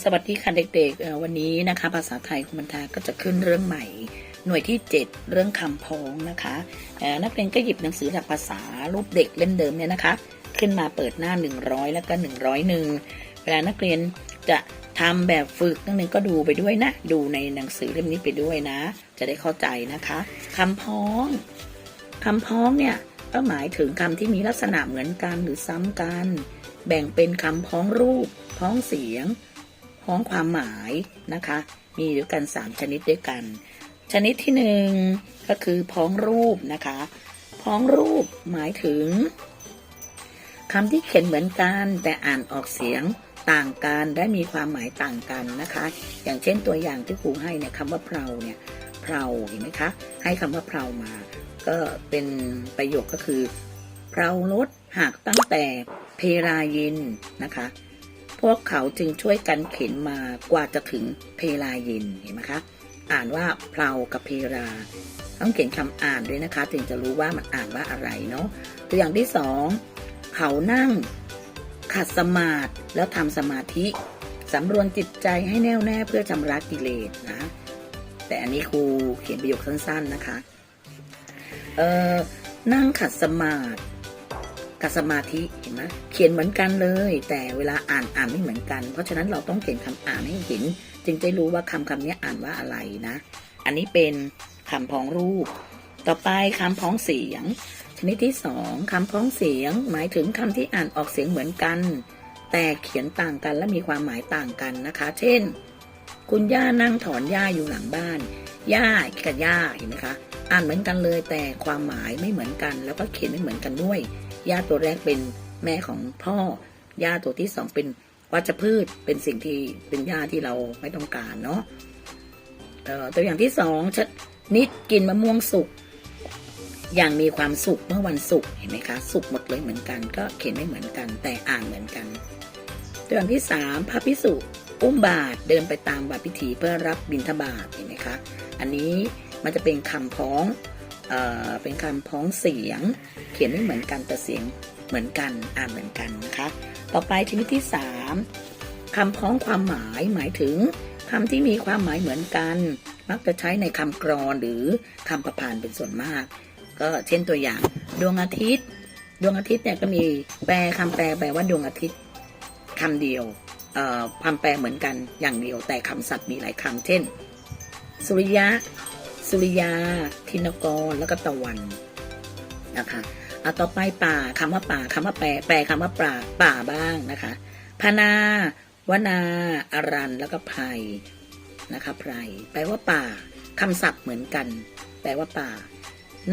สวัสดีค่ะเด็กๆ วันนี้นะคะ ภาษาไทยคุณบรรทาก็จะขึ้นเรื่องใหม่ หน่วยที่ 7 เรื่องคำพ้องนะคะนักเรียนก็หยิบหนังสือหลักภาษารูปเด็กเล่มเดิมเนี่ยนะคะ ขึ้นมาเปิดหน้า 100 แล้วก็ 101 เวลานักเรียนจะทำแบบฝึกนักเรียนก็ดูไปด้วยนะ ดูในหนังสือเล่มนี้ไปด้วยนะ จะได้เข้าใจนะคะคำพ้องคำพ้องเนี่ยก็หมายถึงคำที่มีลักษณะเหมือนกันหรือซ้ำกัน แบ่งเป็นคำพ้องรูป พ้องเสียง พ้องความหมายนะคะ มีด้วยกัน 3 ชนิดด้วยกัน ชนิดที่หนึ่งก็คือพ้องรูปนะคะ พ้องรูปหมายถึงคำที่เขียนเหมือนกันแต่อ่านออกเสียงต่างกันและมีความหมายต่างกันนะคะ อย่างเช่นตัวอย่างที่ครูให้เนี่ยคำว่าเพลาเนี่ยเพลาเห็นไหมคะ ให้คำว่าเพลามา ก็เป็นประโยคก็คือเพลารถหากตั้งแต่เพลายินนะคะ พวกเขาจึงช่วยกันเข็นมากว่าจะถึงเพลายินเห็นไหมคะ อ่านว่าเพลากับเพราต้องเขียนคำอ่านด้วยนะคะ ถึงจะรู้ว่ามันอ่านว่าอะไรเนาะตัวอย่างที่สองเขานั่งขัดสมาธิแล้วทำสมาธิสำรวมจิตใจให้แน่วแน่เพื่อชำระกิเลสนะ แต่อันนี้ครูเขียนประโยคสั้น ๆนะคะ เอ่อนั่งขัดสมาธิ กับสมาธิเห็นไหมเขียนเหมือนกันเลย แต่เวลาอ่านอ่านไม่เหมือนกัน เพราะฉะนั้นเราต้องเขียนคำอ่านให้เห็น จึงจะรู้ว่าคำคำนี้อ่านว่าอะไรนะ อันนี้เป็นคำพ้องรูป ต่อไปคำพ้องเสียง ชนิดที่สองคำพ้องเสียง หมายถึงคำที่อ่านออกเสียงเหมือนกัน แต่เขียนต่างกันและมีความหมายต่างกันนะคะ เช่น คุณย่านั่งถอนหญ้าอยู่หลังบ้านย่ากับย่าเห็นไหมคะ อ่านเหมือนกันเลยแต่ความหมายไม่เหมือนกัน แล้วก็เขียนไม่เหมือนกันด้วย ย่าตัวแรกเป็นแม่ของพ่อย่าตัวที่สองเป็นวัชพืชเป็นสิ่งที่เป็นหญ้าที่เราไม่ต้องการเนาะเออตัวอย่างที่สองชนิดกินมะม่วงสุกอย่างมีความสุขเมื่อวันศุกเห็นไหมคะ สุกหมดเลยเหมือนกัน ก็เขียนไม่เหมือนกัน แต่อ่านเหมือนกัน ตัวอย่างที่สามพระพิสุอุ้มบาทเดินไปตามบาทพิธีเพื่อรับบิณฑบาตเห็นไหมคะ อันนี้มันจะเป็นคำพ้อง เป็นคำพ้องเสียง เขียนไม่เหมือนกันแต่เสียงเหมือนกันอ่านเหมือนกันนะคะต่อไปชนิดที่สามคำพ้องความหมายหมายถึงคำที่มีความหมายเหมือนกัน มักจะใช้ในคำกรอนหรือคำประพันธ์เป็นส่วนมาก ก็เช่นตัวอย่าง ดวงอาทิตย์ ดวงอาทิตย์เนี่ยก็มีแปลคำแปลแปลว่าดวงอาทิตย์คำเดียวความแปลเหมือนกันอย่างเดียวแต่คำศัพท์มีหลายคำเช่น สุริยะ สุริยา ทินกร แล้วก็ตะวันนะคะเอาต่อไปป่าคำว่าป่าคำว่าแปลแปลคำว่าป่าป่าบ้างนะคะพนาวนาอารันแล้วก็ไพรนะคะไพรแปลว่าป่าคำศัพท์เหมือนกัน แปลว่าป่า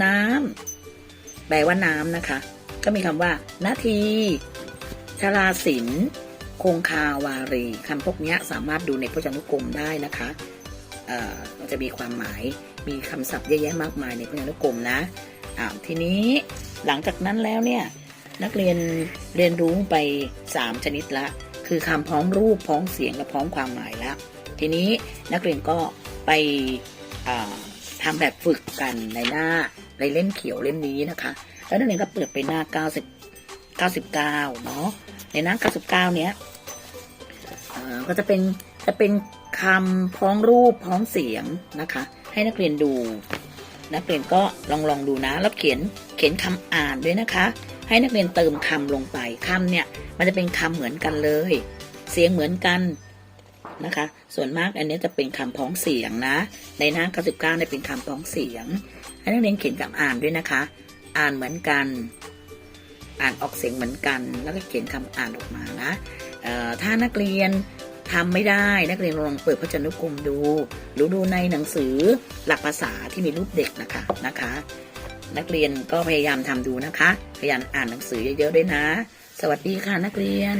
น้ำแปลว่าน้ำนะคะ ก็มีคำว่านาทีชลาศิลคงคาวารีคำพวกนี้สามารถดูในพจนานุกรมได้นะคะ เอ่อมันจะมีความหมาย มีคำศัพท์เยอะแยะมากมายในพจนานุกรมนะอ้าวทีนี้หลังจากนั้นแล้วเนี่ยนักเรียนเรียนรู้ไป 3 ชนิดละ คือคำพ้องรูปพ้องเสียงและพ้องความหมายล้วทีนี้นักเรียนก็ไปทำแบบฝึกกันในหน้าในเล่มเขียวเล่มนี้นะคะ แล้วนักเรียนก็เปิดไปหน้า 90 99 เนาะในหน้า 99 เนี้ยเอ่อก็จะเป็นจะเป็นคำพ้องรูปพ้องเสียงนะคะ ให้นักเรียนดู นักเรียนก็ลองลองดูนะ แล้วเขียนเขียนคำอ่านด้วยนะคะ ให้นักเรียนเติมคำลงไปคำเนี่ย มันจะเป็นคำเหมือนกันเลย เสียงเหมือนกันนะคะ ส่วนมากอันนี้จะเป็นคำพ้องเสียงนะ ในหน้า99เนี่ยเป็นคำพ้องเสียง ให้นักเรียนเขียนคำอ่านด้วยนะคะ อ่านเหมือนกัน อ่านออกเสียงเหมือนกัน แล้วก็เขียนคำอ่านออกมานะถ้านักเรียน ทำไม่ได้นักเรียนลองเปิดพจนานุกรมดูหรือดูในหนังสือหลักภาษาที่มีรูปเด็กนะคะนะคะ นักเรียนก็พยายามทำดูนะคะ พยายามอ่านหนังสือเยอะๆด้วยนะ สวัสดีค่ะนักเรียน